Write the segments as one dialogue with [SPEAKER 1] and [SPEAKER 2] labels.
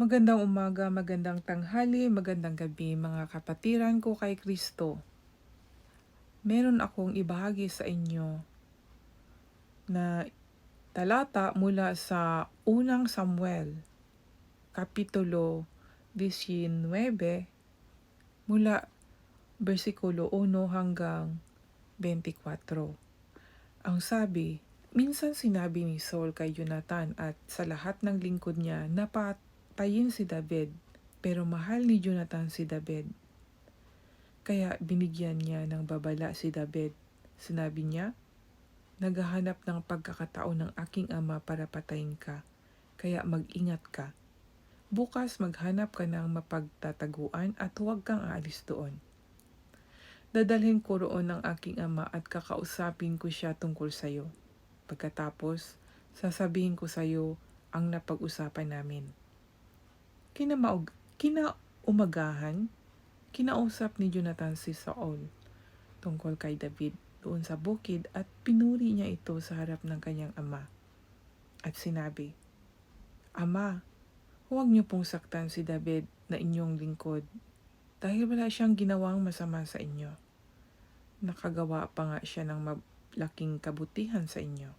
[SPEAKER 1] Magandang umaga, magandang tanghali, magandang gabi mga kapatiran ko kay Kristo. Meron akong ibahagi sa inyo na talata mula sa unang Samuel, Kapitulo 19, mula versikulo 1 hanggang 24. Ang sabi, Minsan sinabi ni Saul kay Jonathan at sa lahat ng lingkod niya na patayin si David, pero mahal ni Jonathan si David. Kaya binigyan niya ng babala si David. Sinabi niya, Naghahanap ng pagkakataon ng aking ama para patayin ka, kaya mag-ingat ka. Bukas maghanap ka ng mapagtataguan at huwag kang aalis doon. Dadalhin ko roon ng aking ama at kakausapin ko siya tungkol sa iyo. Pagkatapos, sasabihin ko sa iyo ang napag-usapan namin. Kinamaug, kinaumagahan, kinausap ni Jonathan si Saul tungkol kay David doon sa bukid at pinuri niya ito sa harap ng kanyang ama. At sinabi, Ama, huwag niyo pong saktan si David na inyong lingkod dahil wala siyang ginawang masama sa inyo. Nakagawa pa nga siya ng malaking kabutihan sa inyo.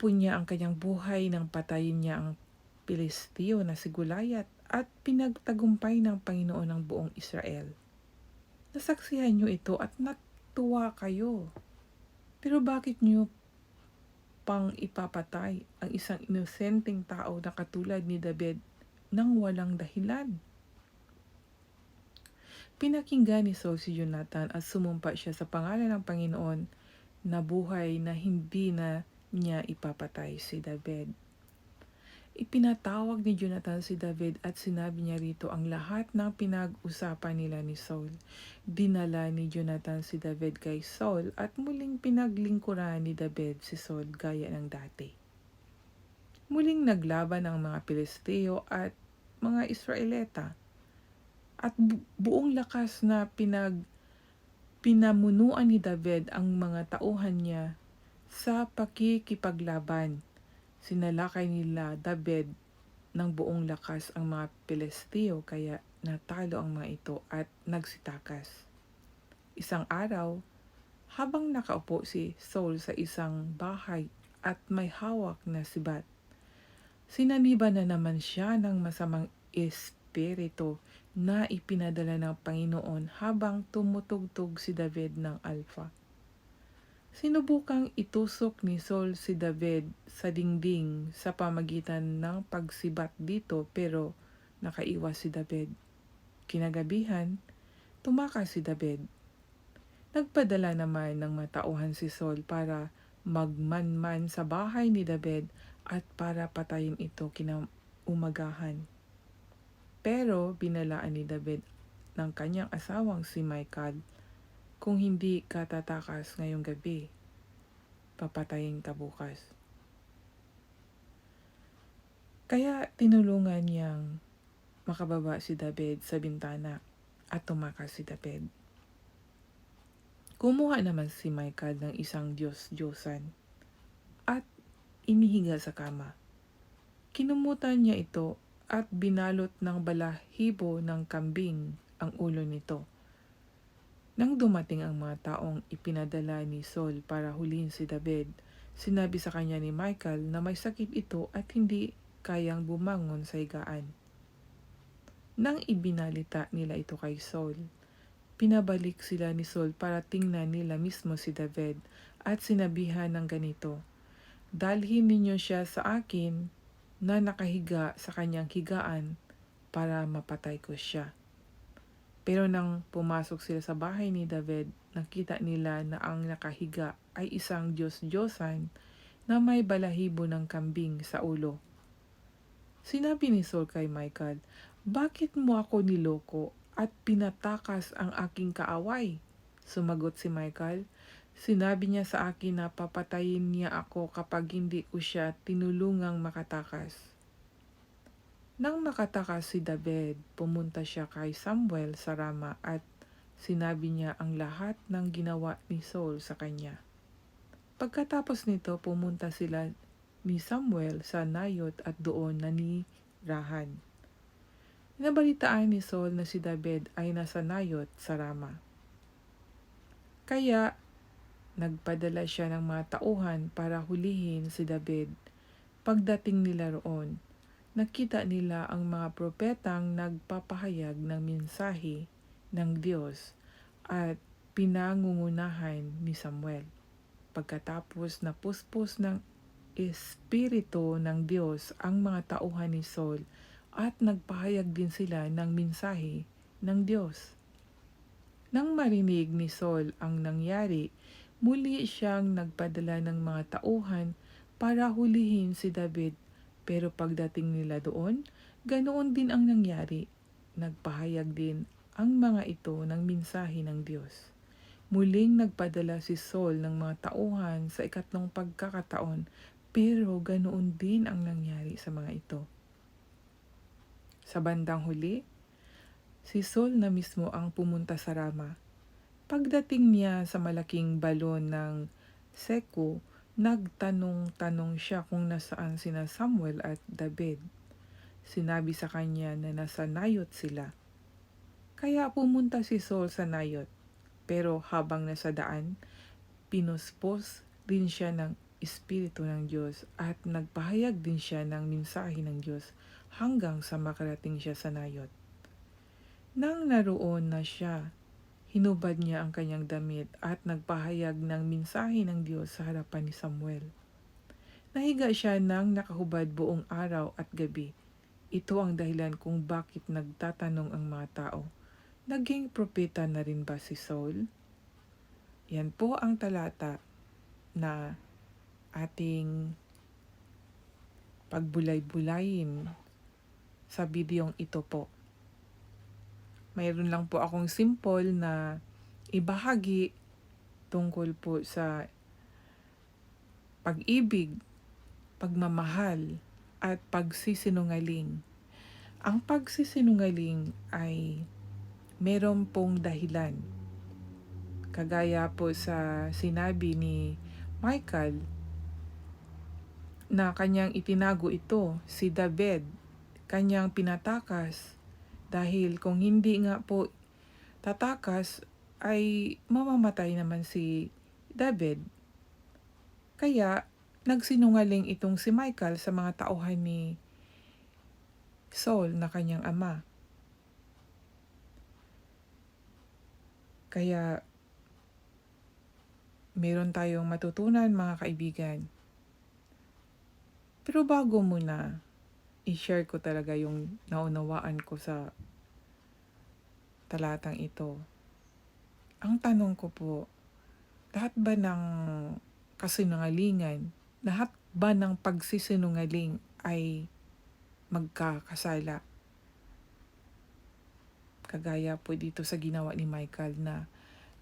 [SPEAKER 1] Po niya ang kanyang buhay nang patayin niya ang Pilisteo na si Gulayat at pinagtagumpay ng Panginoon ng buong Israel. Nasaksihan niyo ito at natuwa kayo. Pero bakit niyo pang ipapatay ang isang inosenteng tao na katulad ni David nang walang dahilan? Pinakinggan ni Saul si Jonathan at sumumpa siya sa pangalan ng Panginoon na buhay na hindi na niya ipapatay si David. Ipinatawag ni Jonathan si David at sinabi niya rito ang lahat ng pinag-usapan nila ni Saul. Dinala ni Jonathan si David kay Saul at muling pinaglingkuran ni David si Saul gaya ng dati. Muling naglaban ang mga Pilisteo at mga Israelita at bu- buong lakas na pinag pinamunuan ni David ang mga tauhan niya sa pakikipaglaban. Sinalakay nila David ng buong lakas ang mga Pilisteo kaya natalo ang mga ito at nagsitakas. Isang araw, habang nakaupo si Saul sa isang bahay at may hawak na sibat, sinaniba na naman siya ng masamang espiritu na ipinadala ng Panginoon habang tumutugtog si David ng alfa. Sinubukang itusok ni Saul si David sa dingding sa pamagitan ng pagsibat dito pero nakaiwas si David. Kinagabihan, tumakas si David. Nagpadala naman ng matauhan si Saul para magmanman sa bahay ni David at para patayin ito kinaumagahan. Pero binalaan ni David ng kanyang asawang si Michal, kung hindi ka tatakas ngayong gabi, papatayin ka bukas. Kaya tinulungan niyang makababa si David sa bintana at tumakas si David. Kumuha naman si Michael ng isang Diyos-Diyosan at inihiga sa kama. Kinumutan niya ito at binalot ng balahibo ng kambing ang ulo nito. Nang dumating ang mga taong ipinadala ni Saul para hulihin si David, sinabi sa kanya ni Michael na may sakit ito at hindi kayang bumangon sa higaan. Nang ibinalita nila ito kay Saul, pinabalik sila ni Saul para tingnan nila mismo si David at sinabihan ng ganito, Dalhin ninyo siya sa akin na nakahiga sa kanyang higaan para mapatay ko siya. Pero nang pumasok sila sa bahay ni David, nakita nila na ang nakahiga ay isang Diyos-Diyosan na may balahibo ng kambing sa ulo. Sinabi ni Saul kay Michael, Bakit mo ako niloko at pinatakas ang aking kaaway? Sumagot si Michael, Sinabi niya sa akin na papatayin niya ako kapag hindi ko siya tinulungang makatakas. Nang makatakas si David, pumunta siya kay Samuel sa Rama at sinabi niya ang lahat ng ginawa ni Saul sa kanya. Pagkatapos nito, pumunta sila ni Samuel sa Nayot at doon nanirahan. Nabalitaan ni Saul na si David ay nasa Nayot sa Rama. Kaya nagpadala siya ng mga tauhan para hulihin si David. Pagdating nila roon, nakita nila ang mga propetang nagpapahayag ng mensahe ng Diyos at pinangungunahan ni Samuel. Pagkatapos na puspos ng Espiritu ng Diyos ang mga tauhan ni Saul at nagpahayag din sila ng mensahe ng Diyos. Nang marinig ni Saul ang nangyari, muli siyang nagpadala ng mga tauhan para hulihin si David. Pero pagdating nila doon, ganoon din ang nangyari. Nagpahayag din ang mga ito ng mensahe ng Diyos. Muling nagpadala si Saul ng mga tauhan sa ikatlong pagkakataon, pero ganoon din ang nangyari sa mga ito. Sa bandang huli, si Saul na mismo ang pumunta sa Rama. Pagdating niya sa malaking balon ng Seko, nagtanong-tanong siya kung nasaan sina Samuel at David. Sinabi sa kanya na nasa Nayot sila. Kaya pumunta si Saul sa Nayot. Pero habang nasa daan, pinuspos din siya ng Espiritu ng Diyos at nagpahayag din siya ng mensahe ng Diyos hanggang sa makarating siya sa Nayot. Nang naroon na siya, hinubad niya ang kanyang damit at nagpahayag ng mensahe ng Diyos sa harapan ni Samuel. Nahiga siya nang nakahubad buong araw at gabi. Ito ang dahilan kung bakit nagtatanong ang mga tao. Naging propeta na rin ba si Saul? Yan po ang talata na ating pagbulay-bulayin sa bidyong ito po. Mayroon lang po akong simple na ibahagi tungkol po sa pag-ibig, pagmamahal, at pagsisinungaling. Ang pagsisinungaling ay meron pong dahilan. Kagaya po sa sinabi ni Michael na kanyang itinago ito, si David, kanyang pinatakas dahil kung hindi nga po tatakas ay mamamatay naman si David. Kaya nagsinungaling itong si Michael sa mga tauhan ni Saul na kanyang ama. Kaya meron tayong matutunan mga kaibigan. Pero bago muna, i-share ko talaga yung naunawaan ko sa talatang ito. Ang tanong ko po, lahat ba ng kasinungalingan, lahat ba ng pagsisinungaling ay magkakasala? Kagaya po dito sa ginawa ni Michael na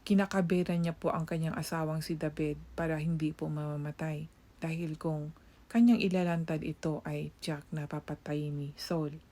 [SPEAKER 1] kinakabera niya po ang kanyang asawang si David para hindi po mamamatay. Dahil kung kanyang ilalantad ito ay Jack na papatay ni Saul.